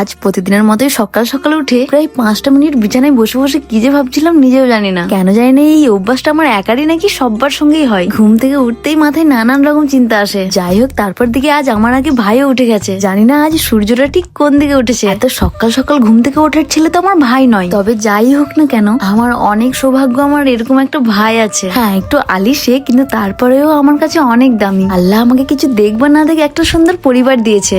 আজ প্রতিদিনের মতোই সকাল সকাল উঠে প্রায় পাঁচটা মিনিট বিছানায় বসে বসে কি যে ভাবছিলাম নিজেও জানি না। কেন জানি না এই অভ্যাসটা আমার একারই নাকি সব্বার সঙ্গেই হয়। ঘুম থেকে উঠতেই মাথায় নানান রকম চিন্তা আসে। যাই হোক, তারপর দিকে আজ আমার আগে ভাইও উঠে গেছে। জানি না আজ সূর্যটা ঠিক কোন দিকে উঠেছে। এত সকাল সকাল ঘুম থেকে ওঠার ছেলে তো আমার ভাই নয়। তবে যাই হোক না কেন, আমার অনেক সৌভাগ্য আমার এরকম একটা ভাই আছে। হ্যাঁ একটু আলিশে কিন্তু তারপরেও আমার কাছে অনেক দামি। আল্লাহ আমাকে কিছু দেখবা না দেখে একটা সুন্দর পরিবার দিয়েছে।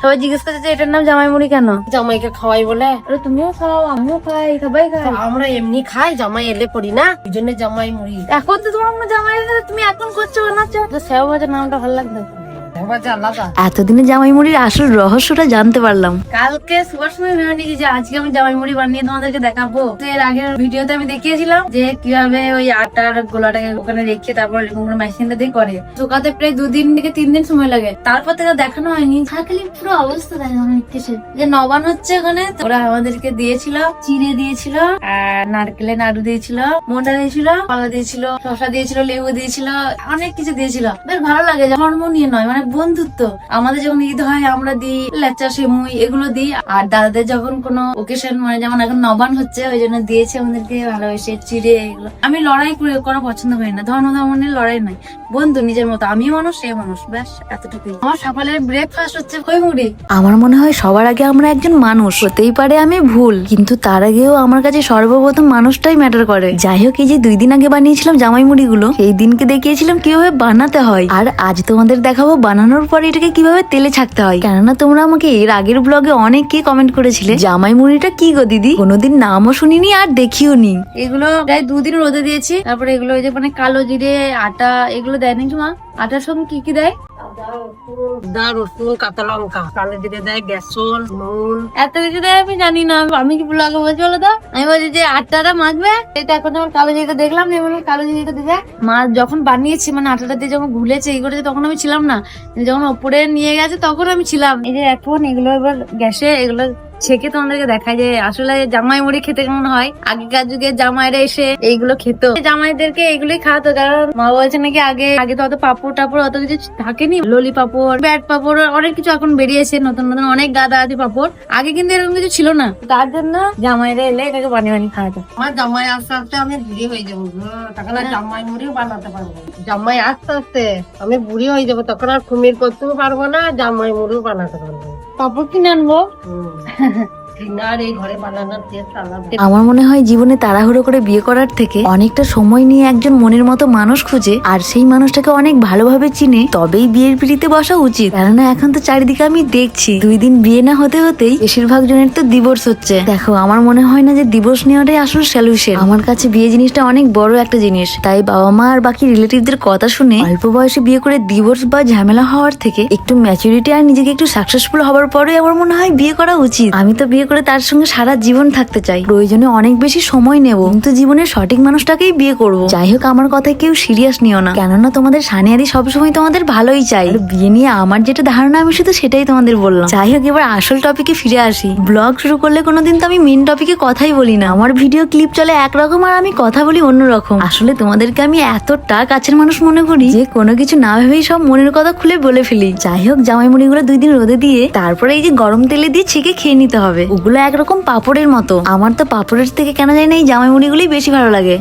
সবাই জিজ্ঞেস করছে যে এটার নাম জামাইমুড়ি কেন? জামাইকে খাওয়াই বলে। আরে তুমিও খাও আমিও খাই সবাই খাই আমরা এমনি খাই জামাই এলে পড়ি না এই জন্য জামাই মুড়ি এখন তো তোমার জামাই তুমি এখন করছ বানাচ্ছো সেও ভাজার নামটা ভালো লাগতো এতদিনে জামাইমুড়ির আসল রহস্যটা জানতে পারলাম। কালকে সুভাষ সময় ভেবে নিয়েছি যে আজকে আমি জামাই মুড়ি বানিয়ে তোমাদেরকে দেখাবো তো এর আগের ভিডিওতে আমি দেখিয়েছিলাম যে কীভাবে ওই আটার গোলাটাকে ওখানে রেখে তারপর মেশিনটা দিয়ে করে। শুকাতে প্রায় দুদিন থেকে তিন দিন সময় লাগে। তারপর থেকে দেখানো হয়নি। খালি পুরো অবস্থা দেখো যে নবান হচ্ছে ওখানে ওরা আমাদেরকে দিয়েছিল চিড়ে দিয়েছিল আর নারকেলে নাড়ু দিয়েছিল মোটা দিয়েছিল কলা দিয়েছিল শশা দিয়েছিল লেবু দিয়েছিল অনেক কিছু দিয়েছিল। বেশ ভালো লাগে যে ধর্ম নিয়ে নয় মানে বন্ধুত্ব। আমাদের যখন ঈদ হয়, আমরা দিই লেচা, সেমুই, এগুলো দিই। আর দাদাদের যখন কোনো ওকেশন মানে যেমন এখন নবান হচ্ছে, ওই জন্য দিয়েছে আমাদেরকে ভালোবেসে, চিড়ে, এগুলো। আমি লড়াই করা পছন্দ করি না। ধর্ম ধর্ম নিয়ে। লড়াই নাই বন্ধু নিজের মতো আমি মানুষ, সে মানুষ। ব্যাস, এতটুকুই। আমার সকালের ব্রেকফাস্ট হচ্ছে খই মুড়ি আমার মনে হয় সবার আগে আমরা একজন মানুষ। হতেই পারে আমি ভুল, কিন্তু তার আগেও আমার কাছে সর্বপ্রথম মানুষটাই ম্যাটার করে। যাই হোক, এই যে দুই দিন আগে বানিয়েছিলাম জামাই মুড়িগুলো সেই দিনকে দেখিয়েছিলাম কীভাবে বানাতে হয়। আর আজ তোমাদের দেখাবো বানানোর পর এটাকে কীভাবে তেলে ছাকতে হয়? কেননা তোমরা আমাকে এর আগের ব্লগে অনেকে কমেন্ট করেছিলে। জামাই মুড়িটা কি গো দিদি? কোনোদিন নামও শুনিনি আর দেখিও নি। এগুলো প্রায় দুদিন রোদে দিয়েছি। তারপরে এগুলো ওই যে মানে কালো জিরে, আটা, এগুলো দেয় নাকি মা? আটার সঙ্গে কি কি দেয়? রসুন, কাঁচা লঙ্কা। কালো দেয় নুন। আমি আমি কি বলো তো? আমি বলছি যে আটটাটা এটা এখন কালো দেখলাম মা যখন বানিয়েছি মানে দিয়ে যখন এই করেছে, তখন আমি ছিলাম না। যখন ওপরে নিয়ে গেছে, তখন আমি ছিলাম। এই যে এখন এগুলো এবার গ্যাসে, এগুলো ছেকে তোমাদেরকে দেখায় যে আসলে জামাই মুড়ি খেতে কেমন হয়? আগেকার যুগে জামাইরা এসে এইগুলো খেত। জামাইদেরকে এইগুলোই খাওয়াতো কারণ মা বলছে নাকি আগে আগে তো অত পাপড় টাপড় অত কিছু থাকেনি। ললি পাপড় ব্যাট পাপড় অনেক কিছু এখন বেরিয়েছে নতুন নতুন অনেক গাদা আদি পাপড়। আগে কিন্তু এরকম কিছু ছিল না। তার জন্য জামাইরা এলে এটাকে বানিয়ে বানিয়ে খাওয়াতো। আমার জামাই আস্তে আস্তে আমি বুড়ি হয়ে যাব তখন আর জামাই মুড়িও বানাতে পারব জামাই আস্তে আস্তে আমি বুড়ি হয়ে যাব তখন আর কুমির করতেও পারব না জামাই মুড়িও বানাতে পারব পাপড় কিনে আনব? আমার মনে হয় জীবনে তাড়াহুড়ো করে বিয়ে করার থেকে অনেকটা সময় নিয়ে একজন মনের মতো মানুষ খুঁজে, আর সেই মানুষটাকে অনেক ভালোভাবে চিনে, তবেই বিয়ের পিড়িতে বসা উচিত। কেননা এখন তো চারিদিকে আমি দেখছি, দুই দিন বিয়ে না হতে হতেই বেশিরভাগ জনের তো ডিভোর্স হচ্ছে। দেখো, আমার মনে হয় না যে ডিভোর্স নেওয়াটাই আসল সলিউশন আমার কাছে বিয়ে জিনিসটা অনেক বড় একটা জিনিস। তাই বাবা মা আর বাকি রিলেটিভদের কথা শুনে অল্প বয়সে বিয়ে করে ডিভোর্স বা ঝামেলা হওয়ার থেকে একটু ম্যাচুরিটি আর নিজেকে একটু সাকসেসফুল হওয়ার পরে আমার মনে হয় বিয়ে করা উচিত। আমি তো বিয়ে করে তার সঙ্গে সারা জীবন থাকতে চাই। প্রয়োজনে অনেক বেশি সময় নেব, কিন্তু জীবনের সঠিক মানুষটাকেই বিয়ে করব। যাই হোক, আমার কথায় কেউ সিরিয়াস নিও না। কেননা তোমাদের সানিয়াদি সবসময় তোমাদের ভালোই চাই বিয়ে নিয়ে আমার যেটা ধারণা, আমি শুধু সেটাই তোমাদের বললাম। যাই হোক, এবার আসল টপিকে ফিরে আসি। ব্লগ শুরু করলে কোনোদিন তো আমি মেন টপিকে কথাই বলি না। আমার ভিডিও ক্লিপ চলে একরকম আর আমি কথা বলি অন্যরকম। আসলে তোমাদেরকে আমি এতটা কাছের মানুষ মনে করি যে কোনো কিছু না ভেবেই সব মনের কথা খুলে বলে ফেলি। যাই হোক জামাই মুড়িগুলো দুই দিন রোদে দিয়ে, তারপরে এই যে গরম তেলে দিয়ে ছেঁকে খেয়ে নিতে হবে। ওগুলো একরকম পাপড়ের মতো। আমার তো পাপড়ের থেকে কেন জানি না এই জামাই মুড়িগুলোই বেশি ভালো লাগে।